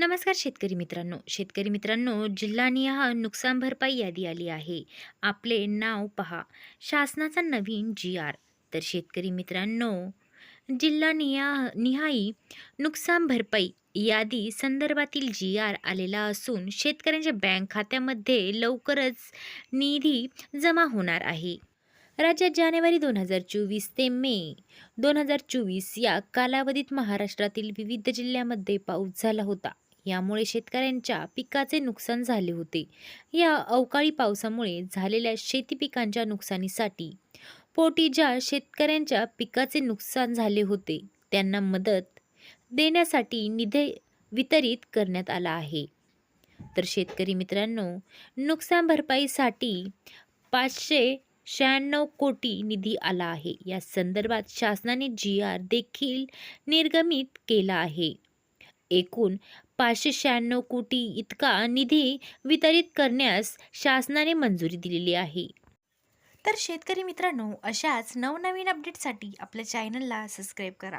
नमस्कार शेतकरी मित्रांनो. शेतकरी मित्रांनो जिल्हानिहाय नुकसान भरपाई यादी आली आहे. आपले नाव पहा. शासनाचा नवीन जी आर तर शेतकरी मित्रांनो जिल्हा निया निहाई नुकसान भरपाई यादी संदर्भातील जी आर आलेला असून शेतकऱ्यांच्या बँक खात्यामध्ये लवकरच निधी जमा होणार आहे. राज्यात जानेवारी दोन हजार चोवीस ते मे दोन हजार चोवीस या कालावधीत महाराष्ट्रातील विविध जिल्ह्यामध्ये पाऊस झाला होता. यामुळे शेतकऱ्यांच्या पिकाचे नुकसान झाले होते. या अवकाळी पावसामुळे झालेल्या शेती पिकांच्या नुकसानीसाठी पोटी ज्या शेतकऱ्यांच्या पिकाचे नुकसान झाले होते त्यांना मदत देण्यासाठी निधी वितरित करण्यात आला आहे. तर शेतकरी मित्रांनो नुकसान भरपाईसाठी पाचशे शहाण्णव कोटी निधी आला आहे. या संदर्भात शासनाने जी आर देखील निर्गमित केला आहे. एकूण पाचशे शहाण्णव कोटी इतका निधी वितरित करण्यास शासनाने मंजुरी दिलेली आहे. तर शेतकरी मित्रांनो अशाच नवनवीन अपडेटसाठी आपल्या चॅनलला सबस्क्राईब करा.